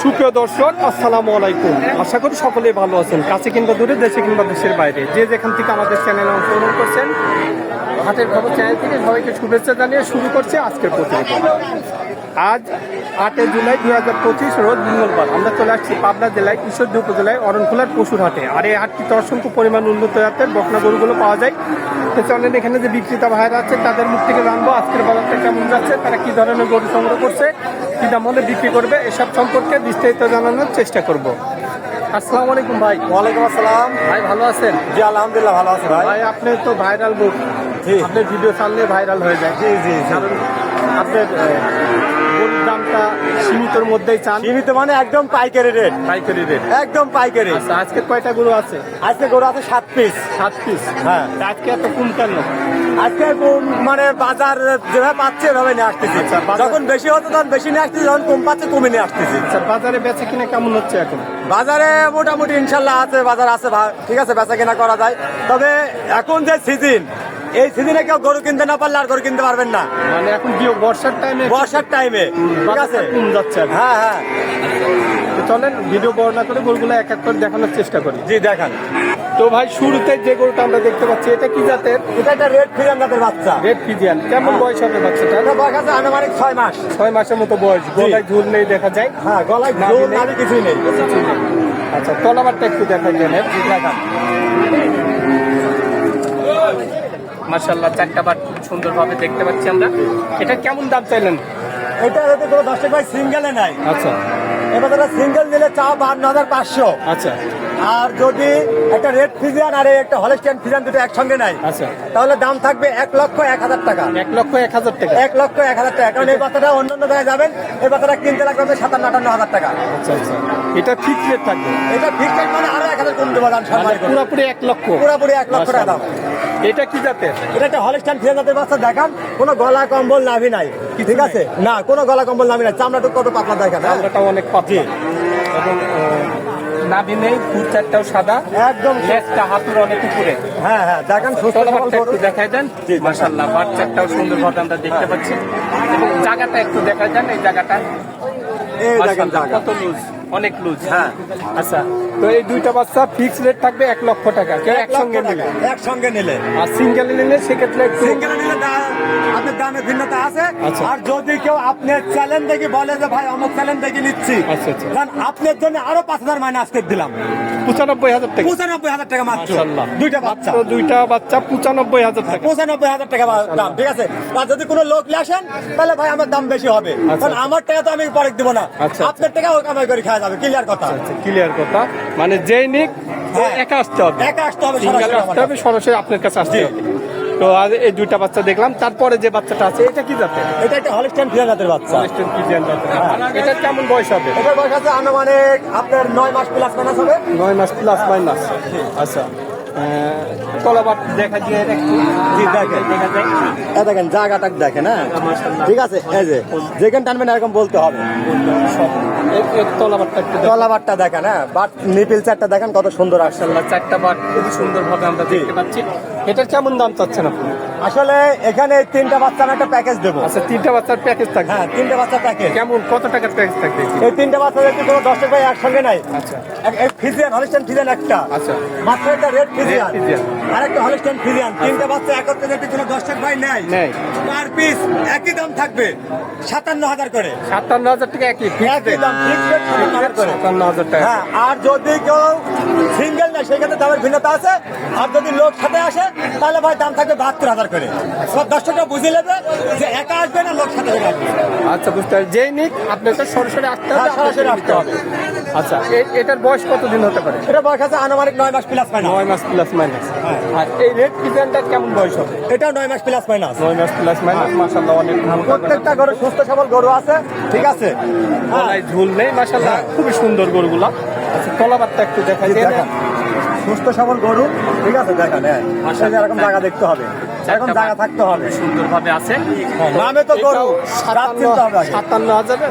সুপ্রিয় দর্শক, আসসালামু আলাইকুম। আশা করি সকলে ভালো আছেন, কাছে কিংবা দূরে, দেশে কিংবা দেশের বাইরে। যে যেখান থেকে আমাদের চ্যানেলে অংশগ্রহণ করছেন, হাটের খবর চ্যানেল থেকে সবাইকে শুভেচ্ছা জানিয়ে শুরু করছে আজকের প্রতিবেদন। আজ আটই জুলাই দু হাজার পঁচিশ, রোজ মঙ্গলবার। আমরা চলে আসছি পাবনা জেলায়, ঈশ্বরদী উপজেলায়, অরণখোলার পশুর হাটে আর এই হাটটিতে অসংখ্য পরিমাণ উন্নত জাতের বকনা গরুগুলো পাওয়া যায়। চলেন এখানে যে বিক্রেতা ভাইরা আছে, তাদের মুখ থেকে জানব আজকের বাজারটা কেমন যাচ্ছে, তারা কি ধরনের গরু সংগ্রহ করছে কি দাম হলে বিক্রি করবে এসব সম্পর্কে বিস্তারিত জানানোর চেষ্টা করব। আসসালামু আলাইকুম ভাই। ওয়ালাইকুম আসসালাম। ভাই ভালো আছেন? জি আলহামদুলিল্লাহ ভালো আছেন ভাই। ভাই আপনি তো ভাইরাল বুক জি। আপনার ভিডিও সামনে ভাইরাল হয়ে যায়। জি জি জি। কারণ আপনার গরুর দামটা সীমিতর মধ্যেই চান? সীমিত মানে একদম পাইকারি রেট পাইকারি রেট একদম পাইকারি। আচ্ছা আজকে কয়টা গরু আছে? আজকে গরু আছে সাত পিস সাত পিস হ্যাঁ। আজকে এত কম আজকে কম মানে বাজার যেভাবে পাচ্ছে এভাবে নিয়ে আসতেছি। আচ্ছা, বাজার- যখন বেশি হতো তখন বেশি নিয়ে আসতেছি যখন কম পাচ্ছে কমে নিয়ে আসতেছি। আচ্ছা বাজারে বেচা কিনা কেমন হচ্ছে এখন? বাজারে মোটামুটি ইনশাল্লাহ আছে বাজার আছে ভা- ঠিক আছে বেচা কেনা করা যায়। তবে এখন যে সিজন এই সিজনে কেউ গরু কিনতে না পারলে আর গরু কিনতে পারবেন না। মানে এখন বিয়ে বর্ষার টাইমে বর্ষার টাইমে ঠিক আছে? কম যাচ্ছে হ্যাঁ হ্যাঁ। চলেন ভিডিও বর্ণনা করে গরুগুলো এক এক করে দেখানোর চেষ্টা করি। জি দেখান। তো ভাই শুরুতে যে গরুটা আমরা দেখতে পাচ্ছি এটা কি জাতের? এটা একটা রেড ফিরান জাতের বাচ্চা। রেড ফিজিয়ান কেমন বয়স হবে বাচ্চাটা? এটা বয়স আছে আনুমানিক ছয় মাস। ছয় মাসের মতো বয়স। গলায় ঝুল নেই দেখা যায়? হ্যাঁ গলায় ঝোল কিছুই নেই। আচ্ছা তলাবারটা একটু দেখা যায় দেখান। মার্শাল্লাহ চারটা বার খুব সুন্দরভাবে দেখতে পাচ্ছি আমরা। এটা কেমন দাম চাইলেন? এটা যদি কোনো দশ টাকা সিঙ্গেলে নাই। আচ্ছা। এবার তারা সিঙ্গেল নিলে চাও বান্ন হাজার পাঁচশো। আচ্ছা। আর যদি একটা রেড ফিজিয়ান আর একটা হলস্টিয়ান ফিজিয়ান দুটো একসঙ্গে নাই আচ্ছা। তাহলে দাম থাকবে এক লক্ষ এক হাজার টাকা। এক লক্ষ এক হাজার টাকা। এক লক্ষ এক হাজার টাকা। কারণ এই বাচ্চাটা অন্য অন্য জায়গায় যাবেন এই বাচ্চাটা কিনতে লাগবে সাতান্ন আটান্ন হাজার টাকা। আচ্ছা আচ্ছা। এটা ফিক্স রেট থাকবে? এটা ফিক্সড মানে আরও এক হাজার কম দেবো দাম মানে পুরোপুরি এক লক্ষ। পুরোপুরি এক লক্ষ টাকা দাম। এটা কি জাতের? এটা একটা হলস্টাইন ফিরে জাতের বাচ্চা দেখান কোনো গলা কম্বল নাভি নাই। ঠিক আছে? না কোনো গলা কম্বল নাভি নাই। চামড়াটা কত পাতলা দেখান? চামড়াটা অনেক পাতলা। এবং নাভি নেই ফুট চারটাও সাদা। একদম লেজটা হাতুর অনেক উপরে। হ্যাঁ হ্যাঁ দেখান একটু দেখাই দেন। সুন্দরভাবে আমরা দেখতে পাচ্ছি। এবং জায়গাটা একটু দেখা যান এই জায়গাটা। এই দেখেন জায়গা। কত লুজ অনেক লুজ হ্যাঁ। আচ্ছা তো এই দুইটা বাচ্চা ফিক্স রেট থাকবে এক লক্ষ টাকা। কেউ একসঙ্গে টাকা একসঙ্গে নিলে। আর সিঙ্গেল নিলে সেক্ষেত্রে সিঙ্গেল নিলে আপনার দামে ভিন্নতা আছে? আচ্ছা। আর যদি কেউ আপনার চ্যালেঞ্জ দেখে বলে যে ভাই অমুক চ্যালেঞ্জ দেখে নিচ্ছি। আচ্ছা, আচ্ছা। কারণ আপনার জন্য আরও পাঁচ হাজার করে দিলাম। পঁচানব্বই হাজার টাকা। পঁচানব্বই হাজার টাকা মাত্র। দুইটা বাচ্চা। দুইটা বাচ্চা পঁচানব্বই হাজার টাকা। পঁচানব্বই হাজার টাকা দাম ঠিক আছে? আর যদি কোনো লোক আসেন তাহলে ভাই আমার দাম বেশি হবে। কারণ আমার টাকা তো আমি পরে দিব না। আপনার টাকা ও কামাই করে খাওয়া যাবে। ক্লিয়ার কথা? ক্লিয়ার কথা। মানে যেই নিক হ্যাঁ। একা আসতে হবে। একা আসতে হবে সরাসরি আপনার কাছে আসতে হবে। তো আজ এই দুইটা বাচ্চা দেখলাম। তারপরে যে বাচ্চাটা আছে এটা কি জাতের? এটা একটা হলিস্টাইন ফিরে জাতের বাচ্চা। Western Fijian জাতের। এটা কেমন বয়স হবে? এটার বয়স আছে আনুমানিক আপনার নয় মাস প্লাস মাইনাস হবে। নয় মাস প্লাস মাইনাস আচ্ছা। দেখা জি, দেখেন। দেখা দেখেন জায়গাটা দেখেন হ্যাঁ। ঠিক আছে? এই যে যেখানে টানবেন এরকম বলতে হবে। দেখেন হ্যাঁ। বাট নিপিল চারটা দেখেন কত সুন্দর আসছে চারটা বাট খুব সুন্দর ভাবে আমরা দেখতে পাচ্ছি। এটার কেমন দাম চাচ্ছেন আপনি? আসলে এখানে তিনটা বাচ্চার একটা প্যাকেজ দেবো। আচ্ছা তিনটা বাচ্চার প্যাকেজ থাকবে। হ্যাঁ তিনটা বাচ্চা প্যাকেজ কেমন কত টাকার প্যাকেজ থাকবে এই তিনটা বাচ্চা যদি কোনো দশ টাকা একসঙ্গে নাই। আচ্ছা। ফিজিয়ান হলিস্টাইন ফিজিয়ান একটা। আচ্ছা। মাত্র একটা রেড ফিজিয়ান আর একটা হলিস্টাইন ফিজিয়ান তিনটা বাচ্চা একত্রে যদি কোনো দশ টাকা ভাই নেয়। পার পিস একই দাম থাকবে সাতান্ন হাজার করে। সাতান্ন হাজার টাকা একই একই দাম সাতান্ন হাজার টাকা। হ্যাঁ আর যদি কেউ সিঙ্গেল নেয় সেক্ষেত্রে দামের ভিন্নতা আছে। আর যদি লোক সাথে আসে তাহলে ভাই দাম থাকবে বাহাত্তর হাজার করে। সব দর্শকরা বুঝে নেবে যে একা আসবে না লোক সাথে আসবে আচ্ছা বুঝতে পারছি। যেই নিক আপনাকে সরাসরি আসতে হবে হ্যাঁ, সরাসরি আসতে হবে। আচ্ছা এটার বয়স কতদিন হতে পারে? এটা বয়স আছে আনুমানিক নয় মাস প্লাস মাইনাস নয় মাস প্লাস মাইনাস হ্যাঁ। আর এই রেড পিজনটার কেমন বয়স হবে? এটাও নয় মাস প্লাস মাইনাস নয় মাস প্লাস মাইনাস মাসাল্লাহ অনেক ভালো প্রত্যেকটা গরু সুস্থ সবল গরু আছে ঠিক আছে? হ্যাঁ। গলায় ঝুল নেই মাসাল্লাহ খুবই সুন্দর গরুগুলা। আচ্ছা তলাবারটা একটু দেখা এই যায় সুস্থ সবল গরু ঠিক আছে? দেখেন হ্যাঁ। এরকম জায়গা দেখতে হবে। এখন জায়গা থাকতে হবে। সুন্দরভাবে আছে। নামে তো গরু। সাতান্ন হাজারে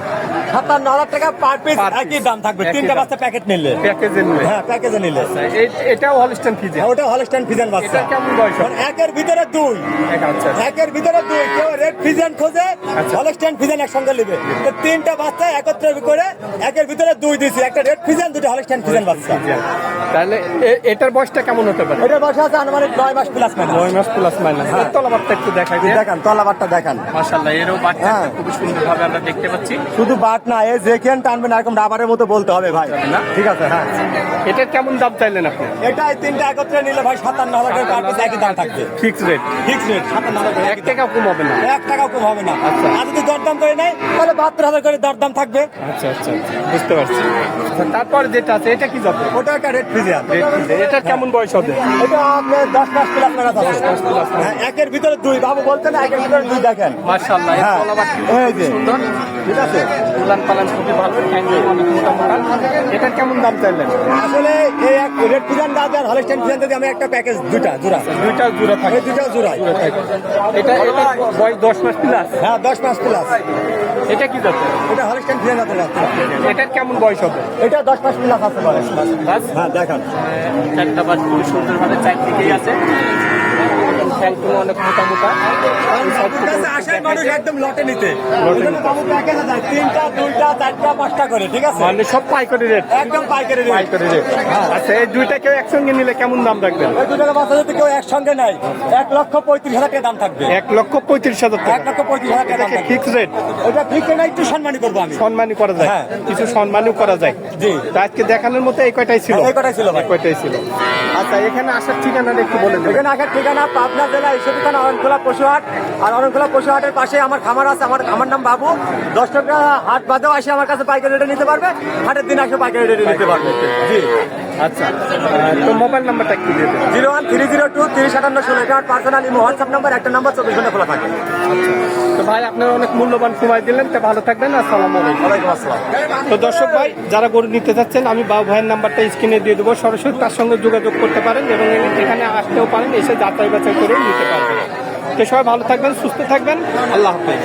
সাতান্ন হাজার টাকা পার পিস একই দাম থাকবে। তিনটা বাচ্চা প্যাকেট নিলে। প্যাকেজে নিলে। হ্যাঁ প্যাকেজে নিলে। এ- এটাও হলিস্টান ফিজে হ্যাঁ, ওটা হলস্টাইন ফিজেন বাচ্চা। কেমন বয়স একের ভিতরে দুই। আচ্ছা একের ভিতরে দুই। কেউ রেড ফিজেন খোঁজে আচ্ছা। হলস্টাইন ফিজেন একসঙ্গে নেবে। তো তিনটা বাচ্চা একত্রে করে একের ভিতরে দুই দিছি। একটা রেড ফিজেন দুটো হলস্টাইন ফিজেন বাচ্চা। তাহলে এটার বয়সটা কেমন হতে পারে? এটা বয়স আছে আনুমানিক নয় মাস প্লাস মাইনাস নয় মাস প্লাস মাইনাস হ্যাঁ। তলাবারটা একটু দেখাই দেখান তলাবারটা দেখান। মাশাল্লাহ এরও বাচ্চা হ্যাঁ। খুব সুন্দরভাবে আমরা দেখতে পাচ্ছি। শুধু বাট না এ যেখান টানবেন এরকম রাবারের মতো বলতে হবে ভাই। ঠিক আছে হ্যাঁ। এটার কেমন দাম চাইলেন আপনি? এটা তিনটা একত্রে নিলে ভাই সাতান্ন হাজার টাকা পার পিস একই দাম থাকবে। ফিক্স রেট ফিক্স রেট সাতান্ন হাজার টাকা। এক টাকা কম হবে না? এক টাকাও কম হবে না। আচ্ছা। আর যদি দরদাম করে নেয় তাহলে বাহাত্তর হাজার করে দরদাম থাকবে। আচ্ছা আচ্ছা বুঝতে পারছি। আচ্ছা, তারপর যেটা আছে এটা কি যাবে ওটা একটা রেড ফিজিয়ার এটা কেমন বয়স হবে? এটা আপনার দশ মাস প্লাস মাস plus মেলা। হ্যাঁ। একের ভিতরে দুই বাবু বলতেন একের ভিতরে দুই দেখেন। মার্শাল্লাহ হ্যাঁ। এই যে। ঠিক আছে? উলান পালান খুবই ভালো থ্যাংক ইউ অনেক মোটা মোটা এটা কেমন দাম চাইলেন? আসলে এই এক রেড ফিজান দাঁত আর হলস্টাইন ফিজান যদি আমি একটা প্যাকেজ দুটা জোড়া। দুইটা জোড়া থাকে। এই দুটা জোড়াই। এটা এটা বয়স দশ মাস প্লাস হ্যাঁ দশ মাস প্লাস এটা কি এটা হলস্টাইন দাঁতের বাচ্চা এটার কেমন বয়স হবে? এটা দশ মাস প্লাস আছে বলে। বাস হ্যাঁ দেখান। চারটা বাস খুবই সুন্দরভাবে চারদিকেই আছে। অনেক মোটা মোটা। মানে সব পাইকারি রেট একদম পাইকারি রেট পাইকারি রেট আচ্ছা এই দুইটা কেউ একসঙ্গে নিলে কেমন দাম রাখবেন ওই দু বাচ্চা যদি কেউ একসঙ্গে নেয় এক লক্ষ পঁয়ত্রিশ হাজার টাকা দাম থাকবে। এক লক্ষ পঁয়ত্রিশ হাজার এক লক্ষ পঁয়ত্রিশ হাজার টাকা ফিক্স রেট ওটা একটু সম্মানই করব আমি। সম্মানই করা যায়। হ্যাঁ। কিছু সম্মানও করা যায়। জি। আজকে দেখানোর মতো এই কয়টাই ছিল? এই কয়টাই ছিল কয়টাই ছিল। আচ্ছা এখানে আসার ঠিকানাটা একটু বলে দেবেন এখানে আসার ঠিকানা পাবনা জেলা ঈশ্বরী থানা অরণখোলা পশুহাট। আর অরণখোলা পশুহাটের পাশে আমার খামার আছে, আমার আমার নাম বাবু। দশ টাকা হাট বাদেও আসে আমার কাছে পাইকারি রেটে নিতে পারবে, হাটের দিন আসে পাইকারি রেটে নিতে পারবে। জি। আচ্ছা তো মোবাইল নাম্বারটা একটু দিয়ে দেবেন zero one three zero two তিরিশ আটান্ন ষোলো এটা আমার পার্সোনাল ইমো হোয়াটসঅ্যাপ নাম্বার একটা নাম্বার চব্বিশ ঘণ্টা খোলা থাকে। তো ভাই আপনারা অনেক মূল্যবান সময় দিলেন তো ভালো থাকবেন আসসালামু আলাইকুম। আসসালাম। তো দর্শক ভাই যারা গরু নিতে চাচ্ছেন আমি বাবু ভাইয়ের নাম্বারটা স্ক্রিনে দিয়ে দেবো সরাসরি তার সঙ্গে যোগাযোগ করতে পারেন এবং এখানে আসতেও পারেন এসে যাচাই বাছাই করে নিতে পারবেন। তো সবাই ভালো থাকবেন সুস্থ থাকবেন আল্লাহ হাফেজ।